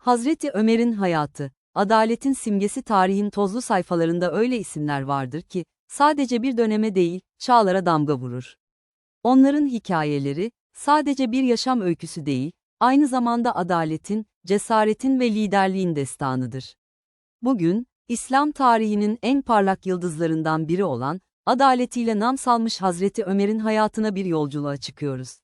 Hazreti Ömer'in hayatı, adaletin simgesi tarihin tozlu sayfalarında öyle isimler vardır ki, sadece bir döneme değil, çağlara damga vurur. Onların hikayeleri, sadece bir yaşam öyküsü değil, aynı zamanda adaletin, cesaretin ve liderliğin destanıdır. Bugün, İslam tarihinin en parlak yıldızlarından biri olan, adaletiyle nam salmış Hazreti Ömer'in hayatına bir yolculuğa çıkıyoruz.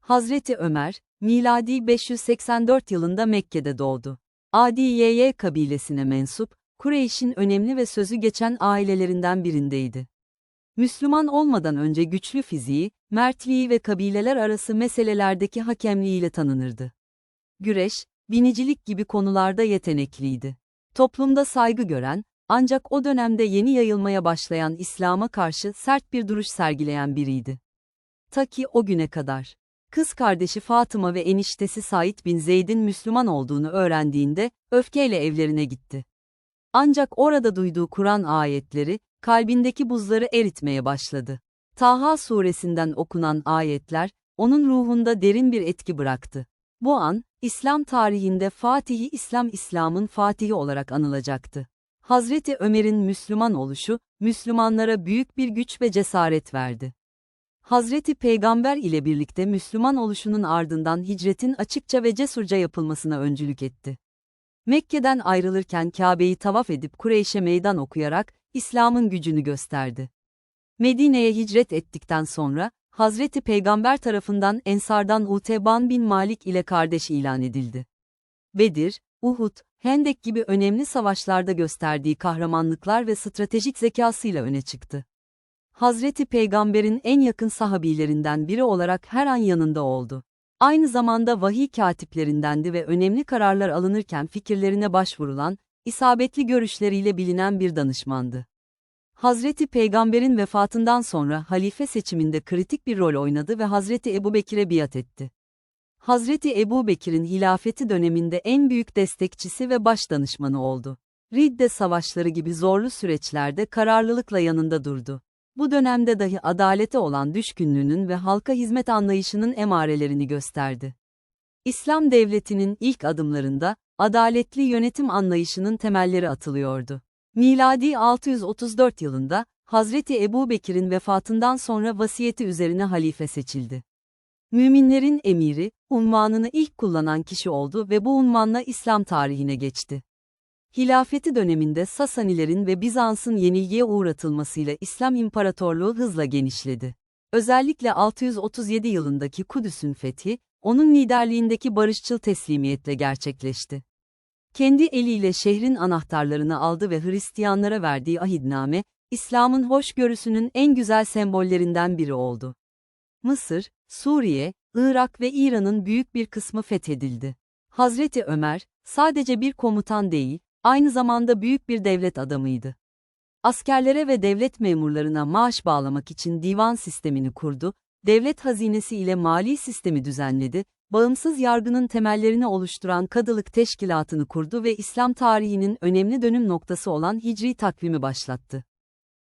Hazreti Ömer, miladi 584 yılında Mekke'de doğdu. Adiye kabilesine mensup, Kureyş'in önemli ve sözü geçen ailelerinden birindeydi. Müslüman olmadan önce güçlü fiziği, mertliği ve kabileler arası meselelerdeki hakemliğiyle tanınırdı. Güreş, binicilik gibi konularda yetenekliydi. Toplumda saygı gören, ancak o dönemde yeni yayılmaya başlayan İslam'a karşı sert bir duruş sergileyen biriydi. Ta ki o güne kadar. Kız kardeşi Fatıma ve eniştesi Said bin Zeyd'in Müslüman olduğunu öğrendiğinde, öfkeyle evlerine gitti. Ancak orada duyduğu Kur'an ayetleri, kalbindeki buzları eritmeye başladı. Taha suresinden okunan ayetler, onun ruhunda derin bir etki bıraktı. Bu an, İslam tarihinde Fatihi İslam İslam'ın Fatihi olarak anılacaktı. Hazreti Ömer'in Müslüman oluşu, Müslümanlara büyük bir güç ve cesaret verdi. Hazreti Peygamber ile birlikte Müslüman oluşunun ardından hicretin açıkça ve cesurca yapılmasına öncülük etti. Mekke'den ayrılırken Kabe'yi tavaf edip Kureyş'e meydan okuyarak, İslam'ın gücünü gösterdi. Medine'ye hicret ettikten sonra, Hazreti Peygamber tarafından Ensardan Uteban bin Malik ile kardeş ilan edildi. Bedir, Uhud, Hendek gibi önemli savaşlarda gösterdiği kahramanlıklar ve stratejik zekasıyla öne çıktı. Hazreti Peygamber'in en yakın sahabilerinden biri olarak her an yanında oldu. Aynı zamanda vahiy katiplerindendi ve önemli kararlar alınırken fikirlerine başvurulan, isabetli görüşleriyle bilinen bir danışmandı. Hazreti Peygamber'in vefatından sonra halife seçiminde kritik bir rol oynadı ve Hazreti Ebubekir'e biat etti. Hazreti Ebubekir'in hilafeti döneminde en büyük destekçisi ve baş danışmanı oldu. Ridde savaşları gibi zorlu süreçlerde kararlılıkla yanında durdu. Bu dönemde dahi adalete olan düşkünlüğünün ve halka hizmet anlayışının emarelerini gösterdi. İslam devletinin ilk adımlarında, adaletli yönetim anlayışının temelleri atılıyordu. Miladi 634 yılında, Hazreti Ebu Bekir'in vefatından sonra vasiyeti üzerine halife seçildi. Müminlerin emiri, unvanını ilk kullanan kişi oldu ve bu unvanla İslam tarihine geçti. Hilafeti döneminde Sasanilerin ve Bizans'ın yenilgiye uğratılmasıyla İslam İmparatorluğu hızla genişledi. Özellikle 637 yılındaki Kudüs'ün fethi, onun liderliğindeki barışçıl teslimiyetle gerçekleşti. Kendi eliyle şehrin anahtarlarını aldı ve Hristiyanlara verdiği ahidname, İslam'ın hoşgörüsünün en güzel sembollerinden biri oldu. Mısır, Suriye, Irak ve İran'ın büyük bir kısmı fethedildi. Hazreti Ömer, sadece bir komutan değil, aynı zamanda büyük bir devlet adamıydı. Askerlere ve devlet memurlarına maaş bağlamak için divan sistemini kurdu, devlet hazinesi ile mali sistemi düzenledi, bağımsız yargının temellerini oluşturan kadılık teşkilatını kurdu ve İslam tarihinin önemli dönüm noktası olan Hicri takvimi başlattı.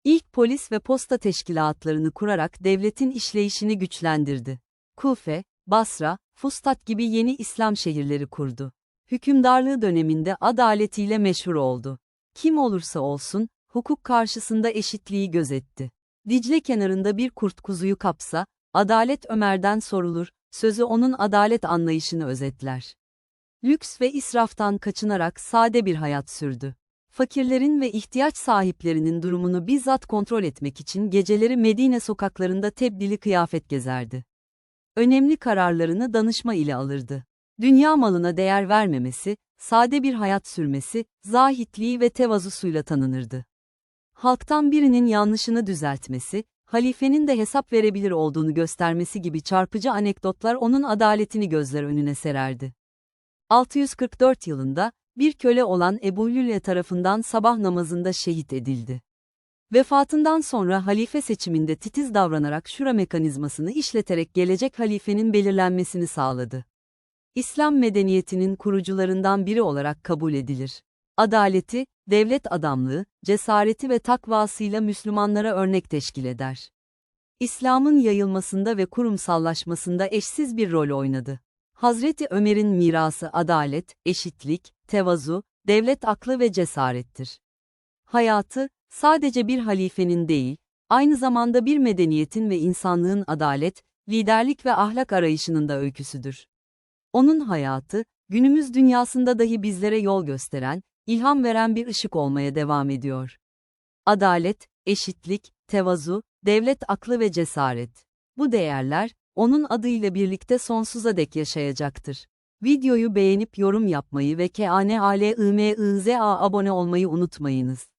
İlk polis ve posta teşkilatlarını kurarak devletin işleyişini güçlendirdi. Kufe, Basra, Fustat gibi yeni İslam şehirleri kurdu. Hükümdarlığı döneminde adaletiyle meşhur oldu. Kim olursa olsun, hukuk karşısında eşitliği gözetti. Dicle kenarında bir kurt kuzuyu kapsa, adalet Ömer'den sorulur, sözü onun adalet anlayışını özetler. Lüks ve israftan kaçınarak sade bir hayat sürdü. Fakirlerin ve ihtiyaç sahiplerinin durumunu bizzat kontrol etmek için geceleri Medine sokaklarında tebdili kıyafet gezerdi. Önemli kararlarını danışma ile alırdı. Dünya malına değer vermemesi, sade bir hayat sürmesi, zahitliği ve tevazusuyla tanınırdı. Halktan birinin yanlışını düzeltmesi, halifenin de hesap verebilir olduğunu göstermesi gibi çarpıcı anekdotlar onun adaletini gözler önüne sererdi. 644 yılında, bir köle olan Ebu Lüle tarafından sabah namazında şehit edildi. Vefatından sonra halife seçiminde titiz davranarak şura mekanizmasını işleterek gelecek halifenin belirlenmesini sağladı. İslam medeniyetinin kurucularından biri olarak kabul edilir. Adaleti, devlet adamlığı, cesareti ve takvasıyla Müslümanlara örnek teşkil eder. İslam'ın yayılmasında ve kurumsallaşmasında eşsiz bir rol oynadı. Hazreti Ömer'in mirası adalet, eşitlik, tevazu, devlet aklı ve cesarettir. Hayatı, sadece bir halifenin değil, aynı zamanda bir medeniyetin ve insanlığın adalet, liderlik ve ahlak arayışının da öyküsüdür. Onun hayatı, günümüz dünyasında dahi bizlere yol gösteren, ilham veren bir ışık olmaya devam ediyor. Adalet, eşitlik, tevazu, devlet aklı ve cesaret. Bu değerler, onun adıyla birlikte sonsuza dek yaşayacaktır. Videoyu beğenip yorum yapmayı ve KANALIMIZA abone olmayı unutmayınız.